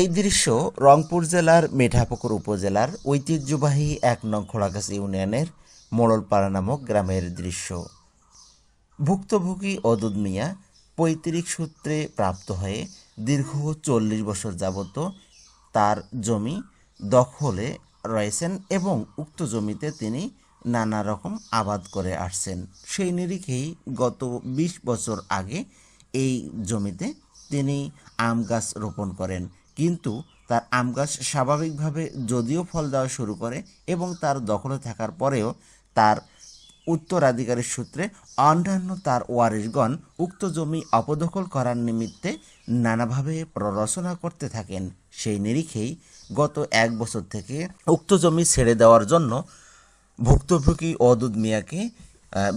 এই দৃশ্য রংপুর জেলার মেঢাপুকুর উপজেলার ঐতিহ্যবাহী এক নং খোলাগাছি ইউনিয়নের মোড়লপাড়া নামক গ্রামের দৃশ্য। ভুক্তভোগী অদুদ মিয়া পৈতৃক সূত্রে প্রাপ্ত হয়ে দীর্ঘ চল্লিশ বছর যাবত তার জমি দখলে রয়েছেন এবং উক্ত জমিতে তিনি নানা রকম আবাদ করে আসছেন। সেই নিরিখেই গত ২০ বছর আগে এই জমিতে তিনি আম গাছ রোপণ করেন। কিন্তু তার আম গাছ স্বাভাবিকভাবে যদিও ফল দেওয়া শুরু করে এবং তার দখলে থাকার পরেও তার উত্তরাধিকারের সূত্রে অন্যান্য তার ওয়ারিশগণ উক্ত জমি অপদখল করার নিমিত্তে নানাভাবে প্ররোচনা করতে থাকেন। সেই নিরিখেই গত এক বছর থেকে উক্ত জমি ছেড়ে দেওয়ার জন্য ভুক্তভোগী অদুদ মিয়াকে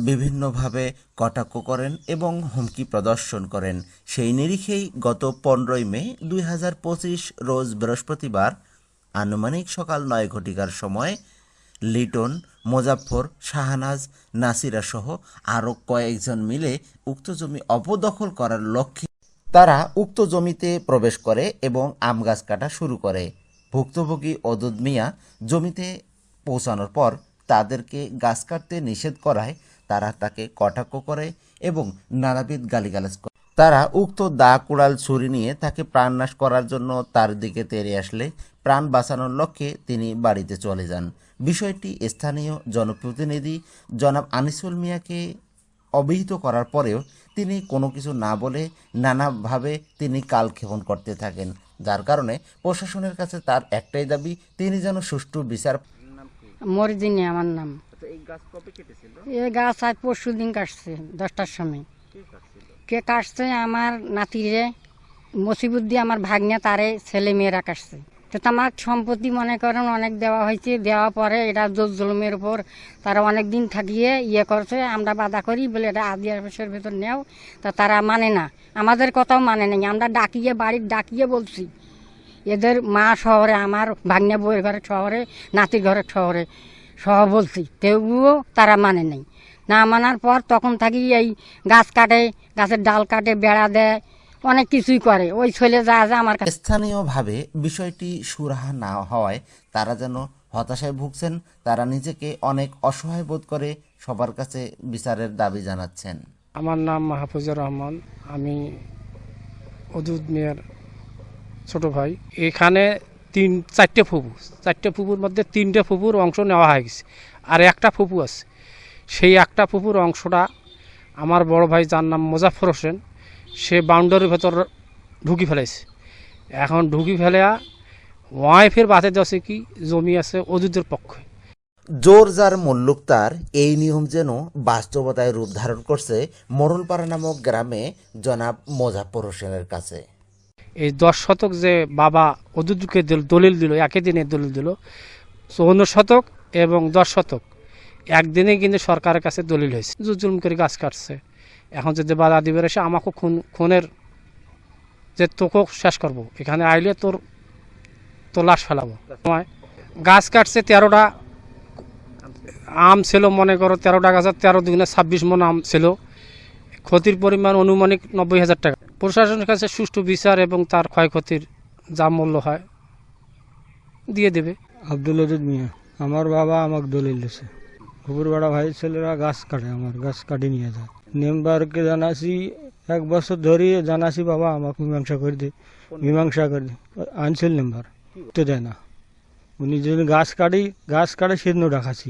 বিভিন্নভাবে কটাক্ষ করেন এবং হুমকি প্রদর্শন করেন। সেই নিরিখেই গত পনেরোই মে দুই হাজার পঁচিশ রোজ বৃহস্পতিবার আনুমানিক সকাল নয় ঘটিকার সময় লিটন, মোজাফফর, শাহনাজ, নাসিরা সহ আরও কয়েকজন মিলে উক্ত জমি অপদখল করার লক্ষ্যে তারা উক্ত জমিতে প্রবেশ করে এবং আম গাছ কাটা শুরু করে। ভুক্তভোগী অদুদ মিয়া জমিতে পৌঁছানোর পর তাদেরকে গাছ কাটতে নিষেধ করায়, তারা তাকে কটাক্ষ করে এবং নানাবিধ গালিগালাজ করে। তারা উক্ত দা কুড়াল ছুরি নিয়ে তাকে প্রাণনাশ করার জন্য তার দিকে তেড়ে আসলে, প্রাণ বাঁচানোর লক্ষ্যে তিনি বাড়িতে চলে যান। বিষয়টি স্থানীয় জনপ্রতিনিধি জনাব আনিসুল মিয়াকে অবহিত করার পরেও তিনি কোনো কিছু না বলে নানাভাবে তিনি কালক্ষেপণ করতে থাকেন, যার কারণে প্রশাসনের কাছে তার একটাই দাবি, তিনি যেন সুষ্ঠু বিচার মরিদিনী আমার নাম। আচ্ছা এই গাছ এ গাছ আজ পরশু দিন কাটছে দশটার সময়। কে কাটছে আমার নাতিরে মসিবুদ্দি আমার ভাগ্নে তারে ছেলে মেয়েরা কাটছে। তো আমার সম্পত্তি মনে করেন অনেক দেওয়া হয়েছে দেওয়া পরে এটা জোর জুলুমের উপর তারা অনেক দিন থাকিয়ে ইয়ে করছে আমরা বাধা করি বলে এটা আদি অফিসের ভেতর নেও তা তারা মানে না। আমাদের কথাও মানে নাই আমরা ডাকিয়ে বাড়ির ডাকিয়ে বলছি। এদের মা শহরে আমার ভাগ্নে বউয়ের ঘরে শহরে নাতির ঘরের শহরে। সহ বলছি তবুও তারা মানে নাই। না মানার পর তখন থাকি এই গাছ কাটে গাছের ডাল কাটে বেড়া দেয় অনেক কিছুই করে। ওই ছেলে যা যা আমার কাছে। স্থানীয়ভাবে বিষয়টি সুরাহা না হওয়ায় তারা যেন হতাশায় ভুগছেন তারা নিজেকে অনেক অসহায় বোধ করে সবার কাছে বিচারের দাবি জানাচ্ছেন। আমার নাম মাহফুজুর রহমান। আমি অদুদ মিয়ার ছোট ভাই, এখানে তিন, চারটে ফুপু চারটে ফুপুর মধ্যে তিনটে ফুপুর অংশ নেওয়া হয়ে গেছে। আর একটা ফুপু আছে। সেই একটা ফুপুর অংশটা আমার বড় ভাই, যার নাম মোজাফর হোসেন, সে বাউন্ডারির ভেতর ঢুকি ফেলেছে। এখন ঢুকি ফেলে ওয়াইফের বাতে দশে কি, জমি আছে অদুদের পক্ষে। জোর যার মল্লুক তার, এই নিয়ম যেন বাস্তবতায় রূপ ধারণ করছে মরণপাড়া নামক গ্রামে জনাব মোজাফর হোসেনের কাছে। এই দশ শতক যে বাবা অদুদুকে দলিল দিল একই দিনে দলিল দিল চৌন্ন শতক এবং দশ শতক, একদিনে কিন্তু সরকারের কাছে দলিল হয়েছে। জুজুম করে গাছ কাটছে। এখন যদি বাধা দিবে এসে আমাকে খুন, খুনের যে তোকেও শেষ করব, এখানে আইলে তোর তোর লাশ ফেলাবো। গাছ কাটছে তেরোটা, আম ছিল মনে করো তেরোটা গাছের তেরো দুগুণে ছাব্বিশ মন আম ছিল। ক্ষতির পরিমাণ অনুমানিক নব্বই হাজার টাকা। প্রশাসনের কাছে সুষ্ঠু বিচার এবং তার ক্ষয়ক্ষতির যা মূল্য হয়, দিয়ে দেবে। আব্দুল আজিজ মিয়া, আমার বাবা আমাকে দলিল দিছে। খুবুর বড় ভাই ছেলেরা গাছ কাটে আমার, গাছ কাটি নিয়ে যায়। মেম্বারকে জানাসি, এক বছর ধরে জানাসি, বাবা আমাকে মীমাংসা করে দে, মীমাংসা করে দে। আনছিল মেম্বার, তো দেয় না। উনি যদি গাছ কাটি, গাছ কাটে সেদিন ডাকাছি।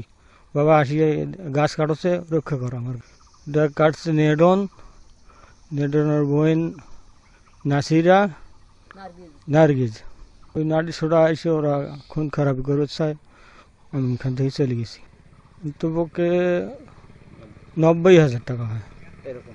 বাবা আসিয়ে গাছ কাটছে, রক্ষা করো আমার। দেখ কাটছে নেডন নেডনের বোন নাসিরা নারগিজ। ওই নাটি ছোটা এসে ওরা খুন খারাপ করে চায় আমি এখান থেকে চলে গেছি। তো পক্ষে নব্বই হাজার টাকা হয়। এরকম।